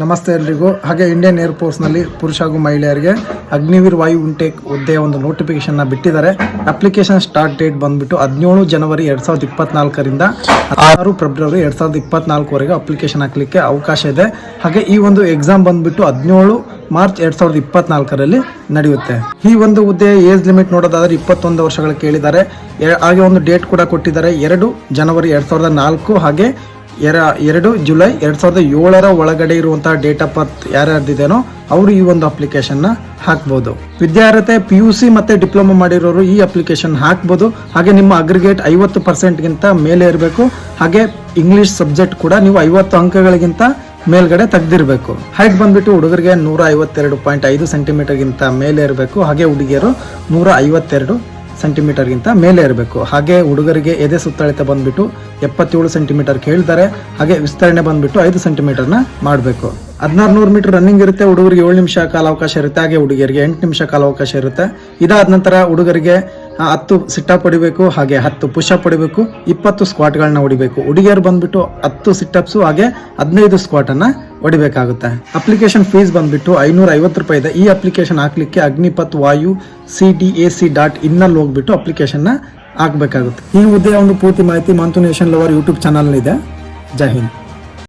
ನಮಸ್ತೆ ಎಲ್ರಿಗೂ. ಹಾಗೆ ಇಂಡಿಯನ್ ಏರ್ಫೋರ್ಸ್ನಲ್ಲಿ ಪುರುಷ ಹಾಗೂ ಮಹಿಳೆಯರಿಗೆ ಅಗ್ನಿವೀರ್ ವಾಯು ಇಂಟೇಕ್ ಹುದ್ದೆಯ ಒಂದು ನೋಟಿಫಿಕೇಶನ್ನ ಬಿಟ್ಟಿದ್ದಾರೆ. ಅಪ್ಲಿಕೇಶನ್ ಸ್ಟಾರ್ಟ್ ಡೇಟ್ ಬಂದ್ಬಿಟ್ಟು ಹದಿನೇಳು ಜನವರಿ ಎರಡು ಸಾವಿರದ ಇಪ್ಪತ್ನಾಲ್ಕರಿಂದ ಆರು ಫೆಬ್ರವರಿ ಎರಡು ಸಾವಿರದ ಇಪ್ಪತ್ನಾಲ್ಕುವರೆಗೆ ಅಪ್ಲಿಕೇಶನ್ ಹಾಕಲಿಕ್ಕೆ ಅವಕಾಶ ಇದೆ. ಹಾಗೆ ಈ ಒಂದು ಎಕ್ಸಾಮ್ ಬಂದುಬಿಟ್ಟು ಹದಿನೇಳು ಮಾರ್ಚ್ ಎರಡು ಸಾವಿರದ ಇಪ್ಪತ್ನಾಲ್ಕರಲ್ಲಿ ನಡೆಯುತ್ತೆ. ಈ ಒಂದು ಹುದ್ದೆ ಏಜ್ ಲಿಮಿಟ್ ನೋಡೋದಾದರೆ ಇಪ್ಪತ್ತೊಂದು ವರ್ಷಗಳ ಕೇಳಿದ್ದಾರೆ. ಹಾಗೆ ಒಂದು ಡೇಟ್ ಕೂಡ ಕೊಟ್ಟಿದ್ದಾರೆ. ಎರಡು ಜನವರಿ ಎರಡು ಸಾವಿರದ ನಾಲ್ಕು ಹಾಗೆ ಎರ ಎರಡು ಜುಲೈ ಎರಡು ಸಾವಿರದ ಏಳರ ಒಳಗಡೆ ಇರುವಂತಹ ಡೇಟ್ ಆಫ್ ಬರ್ತ್ ಯಾರ್ಯಾರ್ದಿದೆನೋ ಅವರು ಈ ಒಂದು ಅಪ್ಲಿಕೇಶನ್ನ ಹಾಕ್ಬೋದು. ವಿದ್ಯಾರ್ಹತೆ ಪಿ ಯು ಸಿ ಮತ್ತೆ ಡಿಪ್ಲೊಮಾ ಮಾಡಿರೋರು ಈ ಅಪ್ಲಿಕೇಶನ್ ಹಾಕ್ಬೋದು. ಹಾಗೆ ನಿಮ್ಮ ಅಗ್ರಿಗೇಟ್ ಐವತ್ತು ಪರ್ಸೆಂಟ್ಗಿಂತ ಮೇಲೆ ಇರಬೇಕು. ಹಾಗೆ ಇಂಗ್ಲಿಷ್ ಸಬ್ಜೆಕ್ಟ್ ಕೂಡ ನೀವು ಐವತ್ತು ಅಂಕಗಳಿಗಿಂತ ಮೇಲ್ಗಡೆ ತೆಗ್ದಿರ್ಬೇಕು. ಹೈಟ್ ಬಂದ್ಬಿಟ್ಟು ಹುಡುಗರಿಗೆ ನೂರ ಐವತ್ತೆರಡು ಪಾಯಿಂಟ್ ಐದು ಸೆಂಟಿಮೀಟರ್ಗಿಂತ ಮೇಲೆ ಇರಬೇಕು. ಹಾಗೆ ಹುಡುಗಿಯರು ನೂರ ಐವತ್ತೆರಡು ಸೆಂಟಿಮೀಟರ್ಗಿಂತ ಮೇಲೆ ಇರಬೇಕು. ಹಾಗೆ ಹುಡುಗರಿಗೆ ಎದೆ ಸುತ್ತಳತೆ ಬಂದ್ಬಿಟ್ಟು ಎಪ್ಪತ್ತೇಳು ಸೆಂಟಿಮೀಟರ್ ಕೇಳ್ತಾರೆ ಹಾಗೆ ವಿಸ್ತರಣೆ ಬಂದ್ಬಿಟ್ಟು ಐದು ಸೆಂಟಿಮೀಟರ್ನ ಮಾಡಬೇಕು. ಹದಿನಾರು ನೂರು ಮೀಟರ್ ರನ್ನಿಂಗ್ ಇರುತ್ತೆ, ಹುಡುಗರಿಗೆ ಏಳು ನಿಮಿಷ ಕಾಲಾವಕಾಶ ಇರುತ್ತೆ, ಹಾಗೆ ಹುಡುಗಿಯರಿಗೆ ಎಂಟು ನಿಮಿಷ ಕಾಲಾವಕಾಶ ಇರುತ್ತೆ. ಇದಾದ ನಂತರ ಹುಡುಗರಿಗೆ ಹತ್ತು ಸಿಟ್ಟಪ್ ಹೊಡಿಬೇಕು, ಹಾಗೆ ಹತ್ತು ಪುಷಪ್ ಹೊಡಿಬೇಕು, ಇಪ್ಪತ್ತು ಸ್ಕ್ವಾಟ್ಗಳನ್ನ ಹೊಡಿಬೇಕು. ಹುಡುಗಿಯರು ಬಂದ್ಬಿಟ್ಟು ಹತ್ತು ಸಿಟ್ಟಪ್ಸು ಹಾಗೆ ಹದಿನೈದು ಸ್ಕ್ವಾಟನ್ನು ಹೊಡಿಬೇಕಾಗುತ್ತೆ. ಅಪ್ಲಿಕೇಶನ್ ಫೀಸ್ ಬಂದ್ಬಿಟ್ಟು ಐನೂರ ಐವತ್ತು ರೂಪಾಯಿ ಇದೆ. ಈ ಅಪ್ಲಿಕೇಶನ್ ಹಾಕ್ಲಿಕ್ಕೆ Agnipath Vayu C D A C dot ಇನ್ನಲ್ಲಿ ಹೋಗ್ಬಿಟ್ಟು ಅಪ್ಲಿಕೇಶನ್ನ ಹಾಕಬೇಕಾಗುತ್ತೆ ಈ ಹುದ್ದೆಯ ಒಂದು ಪೂರ್ತಿ ಮಾಹಿತಿ Mantu nation lover YouTube channel ಇದೆ. ಜೈ ಹಿಂದ್.